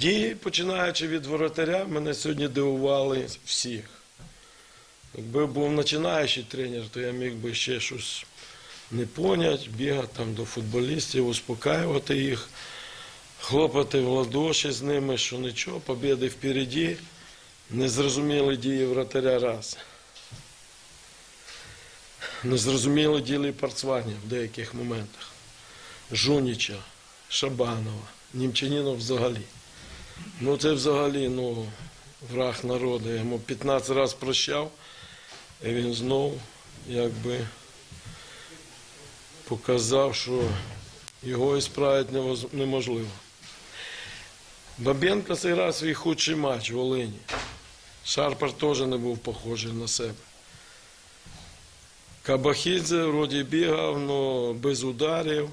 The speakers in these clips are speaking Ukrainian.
Дії, починаючи від воротаря, мене сьогодні дивували всіх. Якби був починаючий тренер, то я міг би ще щось не поняти, бігати там до футболістів, успокаювати їх, хлопати в ладоші з ними, що нічого, побіди впереді. Незрозуміли дії вратаря раз. Незрозуміли дії Парцваня в деяких моментах. Жуніча, Шабанова, Німчанінов взагалі. Ну це взагалі ну, враг народу. Я йому 15 разів прощав, і він знов якби показав, що його і справити невоз- неможливо. Бабенко зіграв свій худший матч в Волині. Шарпар теж не був похожий на себе. Кабахідзе вроді бігав, але без ударів.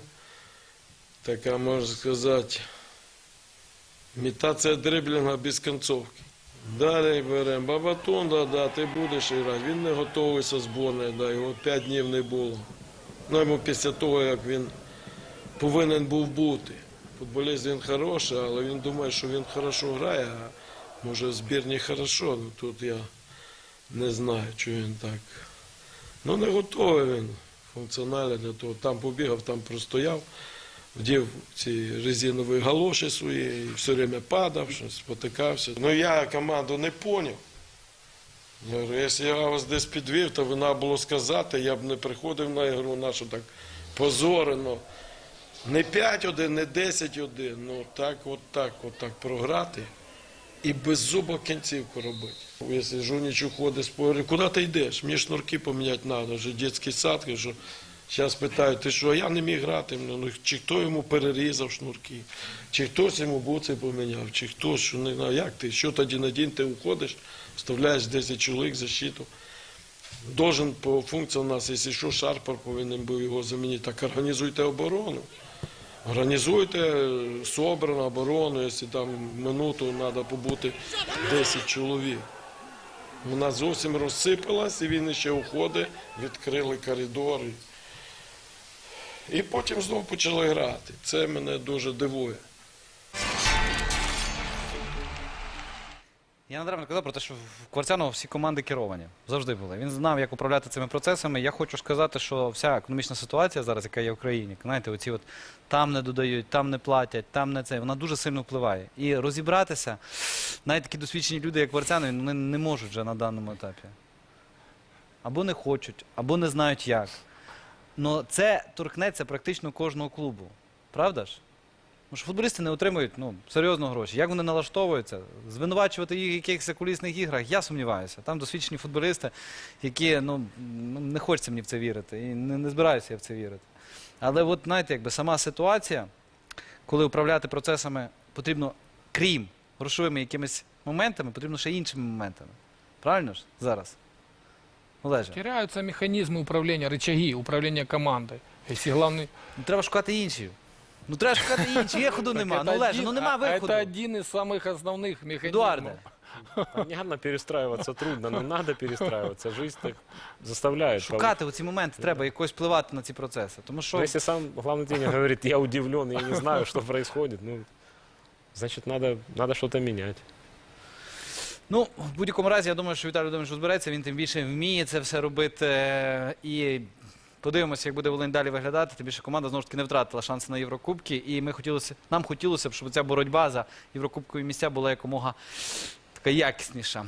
Така, можна сказати, імітація дриблінга без концовки. Далі беремо Бабатон, да, ти будеш грати. Він не готовий зі зборною, да, його 5 днів не було. Ну, йому після того, як він повинен був бути. Футболіст він хороший, але він думає, що він хорошо грає, а може в збірні хорошо. Ну тут я не знаю, чи він так. Ну не готовий він функціонально для того. Там побігав, там простояв, вдів ці резинові галоші свої і все время падав, щось спотикався. Ну я команду не поняв. Я говорю, якщо я вас десь підвів, то вона було сказати, я б не приходив на ігру нашу так позорено. Не 5-1, не 10-1, ну так, от так, от так програти і без зуба кінцівку робити. Якщо Жуніч уходить з поля, куди ти йдеш? Мені шнурки поміняти треба, вже дитячий сад, кажу. Зараз питають, ти що, я не міг грати, ну, чи хто йому перерізав шнурки, чи хтось йому буци поміняв, чи хтось, що не знаю, як ти, що тоді на день ти уходиш, вставляєш 10 чоловік защиту. Должен по функції у нас, якщо що, Шарпар повинен був його замінити, так організуйте оборону. Організуйте собрану оборону, якщо там минуту треба побути 10 чоловік. Вона зовсім розсипалась, і він ще уходить, відкрили коридори. І потім знову почали грати. Це мене дуже дивує. Я недавно казав про те, що в Кварцяного всі команди керовані. Завжди були. Він знав, як управляти цими процесами. Я хочу сказати, що вся економічна ситуація зараз, яка є в країні, знаєте, оці от там не додають, там не платять, там не це, вона дуже сильно впливає. І розібратися, навіть такі досвідчені люди, як Кварцянові, вони не можуть вже на даному етапі. Або не хочуть, або не знають як. Ну це торкнеться практично кожного клубу. Правда ж? Тому що футболісти не отримують ну, серйозно гроші. Як вони налаштовуються? Звинувачувати їх в якихось кулісних іграх, я сумніваюся. Там досвідчені футболісти, які ну, ну, не хочеться мені в це вірити. І не, не збираюся я в це вірити. Але от знаєте, якби сама ситуація, коли управляти процесами потрібно, крім грошовими якимись моментами, потрібно ще іншими моментами. Правильно ж зараз? Олеже, Теряются механизмы управления, рычаги управления командой. Если главный... ну, треба шукати інші. Ну треба шукати інші. Виходу нема. Так Ну это Олеже, один- ну нема а- виходу. Это один из самых основных механизмов. Едуарде. Понятно, перестраиваться трудно, но надо перестраиваться. Жизнь так заставляет. Шукати оці моменти треба якось впливати на ці процеси. Тому Но що если сам главный тренер говорит, я удивлен, я не знаю, что происходит, ну, значит, надо, надо что-то менять. ну в будь-якому разі я думаю, що Віталій Володимирович розбереться. Він тим більше вміє це все робити. І подивимося, як буде Волинь далі виглядати. Тим більше команда знову ж таки не втратила шанси на Єврокубки. І ми хотілося, нам хотілося б, щоб ця боротьба за Єврокубкові місця була якомога така якісніша.